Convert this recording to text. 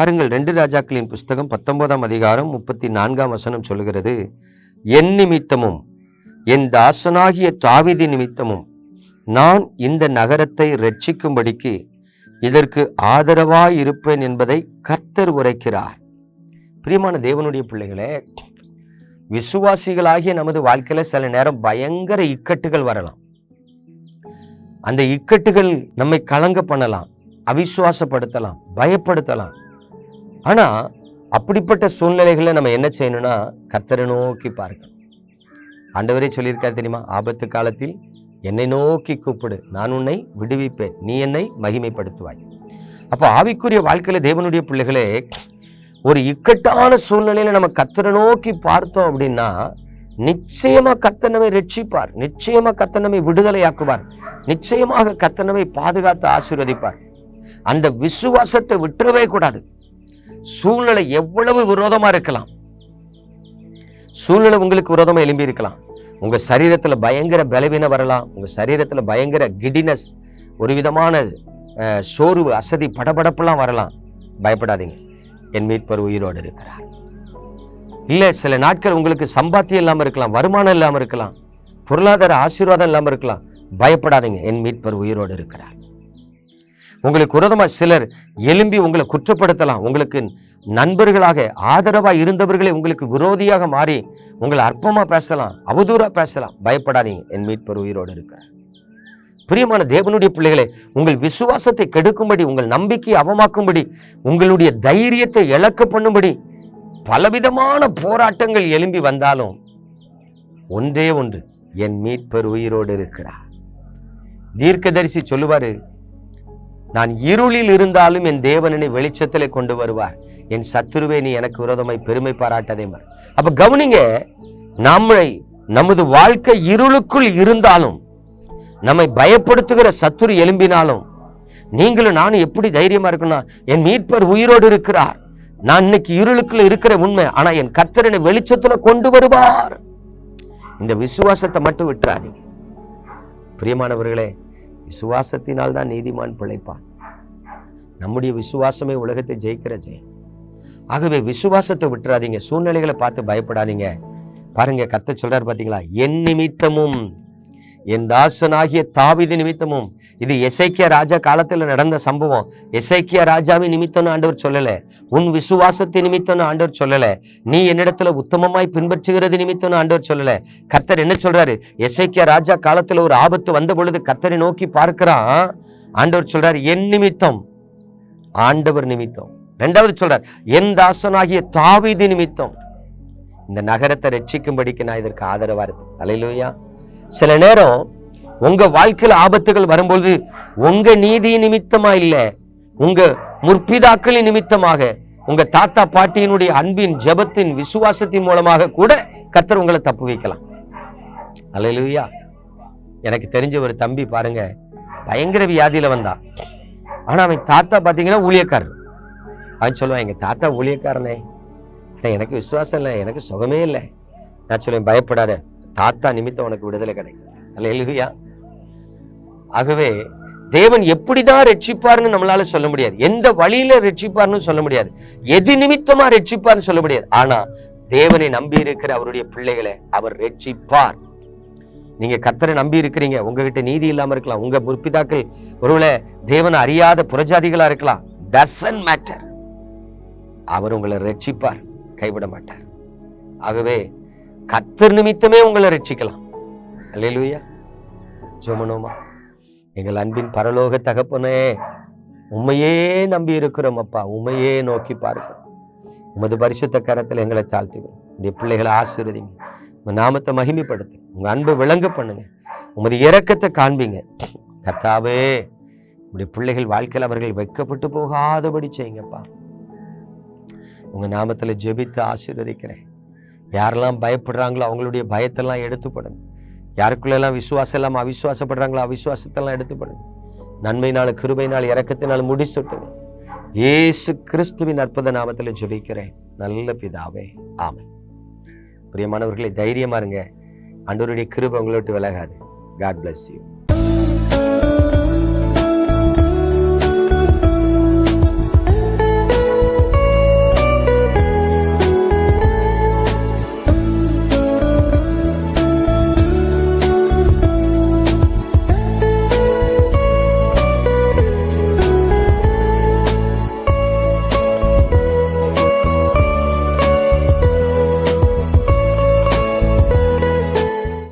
பாருங்கள் ரெண்டு ராஜாக்களின் புஸ்தகம் பத்தொன்பதாம் அதிகாரம் முப்பத்தி நான்காம் வசனம் சொல்கிறது என் நிமித்தமும் என் தாசனாகிய தாவிதி நிமித்தமும் நான் இந்த நகரத்தை ரட்சிக்கும்படிக்கு இதற்கு ஆதரவாய் இருப்பேன் என்பதை கர்த்தர் உரைக்கிறார். பிரியமான தேவனுடைய பிள்ளைகளே விசுவாசிகளாகிய நமது வாழ்க்கையில சில நேரம் பயங்கர இக்கட்டுகள் வரலாம். அந்த இக்கட்டுகள் நம்மை கலங்க பண்ணலாம் அவிசுவாசப்படுத்தலாம் பயப்படுத்தலாம். ஆனால் அப்படிப்பட்ட சூழ்நிலைகளை நம்ம என்ன செய்யணும்னா கத்தரை நோக்கி பார்க்கணும். ஆண்டவரே சொல்லியிருக்காரு தெரியுமா? ஆபத்து காலத்தில் என்னை நோக்கி கூப்பிடு. நான் உன்னை விடுவிப்பேன். நீ என்னை மகிமைப்படுத்துவாய். அப்போ ஆவிக்குரிய வாழ்க்கையில் தேவனுடைய பிள்ளைகளே ஒரு இக்கட்டான சூழ்நிலையில் நம்ம கத்தரை நோக்கி பார்த்தோம் அப்படின்னா நிச்சயமாக கத்தனவை ரட்சிப்பார். நிச்சயமாக கர்த்தர் விடுதலையாக்குவார். நிச்சயமாக கத்தனவை பாதுகாத்து ஆசீர்வதிப்பார். அந்த விசுவாசத்தை விட்டுறவே கூடாது. சூழ்நிலை எவ்வளவு விரோதமா இருக்கலாம்? சூழ்நிலை உங்களுக்கு விரோதமா எழும்பி இருக்கலாம். உங்க சரீரத்துல பயங்கர பலவீனம் வரலாம். உங்க சரீரத்துல பயங்கர கிடினஸ் ஒரு விதமான சோர்வு அசதி படபடப்புலாம் வரலாம். பயப்படாதீங்க. என் மீட்பர் உயிரோடு இருக்கிறார். இல்ல சில நாட்கள் உங்களுக்கு சம்பாத்தியம் இல்லாம இருக்கலாம் வருமானம் இல்லாம இருக்கலாம் பொருளாதார ஆசீர்வாதம் இல்லாம இருக்கலாம். பயப்படாதீங்க. என் மீட்பர் உயிரோடு இருக்கிறார். உங்களுக்கு விரோதமாக சிலர் எழும்பி உங்களை குற்றப்படுத்தலாம். உங்களுக்கு நண்பர்களாக ஆதரவாக இருந்தவர்களே உங்களுக்கு விரோதியாக மாறி உங்களை அற்பமாக பேசலாம் அவதூறாக பேசலாம். பயப்படாதீங்க. என் மீட்பர் உயிரோடு இருக்கிறார். பிரியமான தேவனுடைய பிள்ளைகளே உங்கள் விசுவாசத்தை கெடுக்கும்படி உங்கள் நம்பிக்கையை அவமாக்கும்படி உங்களுடைய தைரியத்தை இழக்க பண்ணும்படி பலவிதமான போராட்டங்கள் எழும்பி வந்தாலும் ஒன்றே ஒன்று என் மீட்பர் உயிரோடு இருக்கிறார். தீர்க்கதரிசி சொல்லுவாரு நான் இருளில் இருந்தாலும் என் தேவனனை வெளிச்சத்திலே கொண்டு வருவார். என் சத்துருவே நீ எனக்கு விரோதமாய் பெருமை பாராட்டதே மாதிரி அப்ப கவனிங்க நம்மை நமது வாழ்க்கை இருளுக்குள் இருந்தாலும் நம்மை பயப்படுத்துகிற சத்துரு எழும்பினாலும் நீங்களும் நானும் எப்படி தைரியமா இருக்கணும் என் மீட்பர் உயிரோடு இருக்கிறார். நான் இன்னைக்கு இருளுக்குள்ள இருக்கிற உண்மை ஆனா என் கத்தரனை வெளிச்சத்துல கொண்டு வருவார். இந்த விசுவாசத்தை மட்டும் விட்டுறாதீங்க. பிரியமானவர்களே விசுவாசத்தினால் தான் நீதிமான் பிழைப்பான். நம்முடைய விசுவாசமே உலகத்தை ஜெயிக்கிற ஜெயம். ஆகவே விசுவாசத்தை விட்டுறாதீங்க. சூழ்நிலைகளை பார்த்து பயப்படாதீங்க. பாருங்க கத்த சொல்றாரு பாத்தீங்களா? என் நிமித்தமும் என் தாசனாகிய தாவிதி நிமித்தமும் இது எசைக்கிய ராஜா காலத்தில் நடந்த சம்பவம். எசைக்கிய ராஜாவின் நிமித்தம்னு ஆண்டவர் சொல்லலை. உன் விசுவாசத்தை நிமித்தம்னு ஆண்டவர் சொல்லலை. நீ என்னிடத்துல உத்தமமாய் பின்பற்றுகிறது நிமித்தம்னு ஆண்டவர் சொல்லலை. கத்தர் என்ன சொல்றாரு? எசைக்கிய ராஜா காலத்தில் ஒரு ஆபத்து வந்த பொழுது கத்தரை நோக்கி பார்க்கிறான். ஆண்டவர் சொல்றாரு என் நிமித்தம் ஆண்டவர் நிமித்தம். ரெண்டாவது சொல்றார் என் தாசனாகிய தாவிதி நிமித்தம். இந்த நகரத்தை ரட்சிக்கும்படிக்கு நான் இதற்கு ஆதரவா இருப்பேன். அலையிலுயா சில நேரம் உங்க வாழ்க்கையில் ஆபத்துகள் வரும்பொழுது உங்க நீதி நிமித்தமா இல்ல உங்க முற்பிதாக்களின் நிமித்தமாக உங்க தாத்தா பாட்டியினுடைய அன்பின் ஜெபத்தின் விசுவாசத்தின் மூலமாக கூட கத்தர் உங்களை தப்பு வைக்கலாம். அலையிலுயா எனக்கு தெரிஞ்ச ஒரு தம்பி பாருங்க பயங்கர வியாதியில வந்தான் ஆனா அவன் தாத்தா பாத்தீங்கன்னா ஊழியக்காரர். அவன் சொல்லுவான் எங்க தாத்தா ஊழியக்காரனே. எனக்கு விசுவாசம் இல்லை எனக்கு சுகமே இல்லை. நான் சொல்லுவேன் பயப்படாத. தாத்தா நிமித்தம் உனக்கு விடுதலை கிடைக்கும். அல்ல ஆகவே தேவன் எப்படிதான் ரட்சிப்பார்னு நம்மளால சொல்ல முடியாது. எந்த வழியில ரட்சிப்பார்னு சொல்ல முடியாது. எது நிமித்தமா ரட்சிப்பார்னு சொல்ல முடியாது. ஆனா தேவனை நம்பி இருக்கிற அவருடைய பிள்ளைகளை அவர் ரட்சிப்பார். நீங்க கர்த்தரை நம்பி இருக்கிறீங்க. உங்ககிட்ட நீதி இல்லாம இருக்கலாம். உங்க முற்பிதாக்கள் ஒருவேளை தேவனை அறியாத புறஜாதிகளா இருக்கலாம். டசன் மேட்டர் அவர் உங்களை ரட்சிப்பார். கைவிட மாட்டார். ஆகவே கத்தர் நிமித்தமே உங்களை ரட்சிக்கலாம். அல்லையா ஜோமனோமா எங்கள் அன்பின் பரலோக தகப்பனே உண்மையே நம்பி இருக்கிறோம் அப்பா. உண்மையே நோக்கி பார்க்கிறோம் உமது பரிசுத்த கரத்தில் எங்களை தாழ்த்துகிறோம். உடைய பிள்ளைகளை ஆசீர்வதிங்க. உங்கள் நாமத்தை மகிமைப்படுத்து. உங்கள் அன்பை விளங்க பண்ணுங்க. உமது இரக்கத்தை காண்பீங்க. கத்தாவே உடைய பிள்ளைகள் வாழ்க்கையில் அவர்கள் வைக்கப்பட்டு போகாதபடி செய்யுங்கப்பா. உங்கள் நாமத்தில் ஜெபித்து ஆசீர்வதிக்கிறேன். யாரெல்லாம் பயப்படுறாங்களோ அவங்களுடைய பயத்தெல்லாம் எடுத்துப்படுங்க. யாருக்குள்ளெல்லாம் விசுவாசம் இல்லாமல் அவிசுவாசப்படுறாங்களோ அவிசுவாசத்தெல்லாம் எடுத்துப்படுங்க. நன்மையினால கிருபையினால் இறக்கத்தினால் முடிசுட்டுங்க. இயேசு கிறிஸ்துவின் அற்புத நாமத்தில் ஜெபிக்கிறேன். நல்ல பிதாவே ஆமை பிரியமானவர்களே தைரியமா இருங்க. அன்றோருடைய கிருபை உங்களை விட்டு விலகாது. God bless you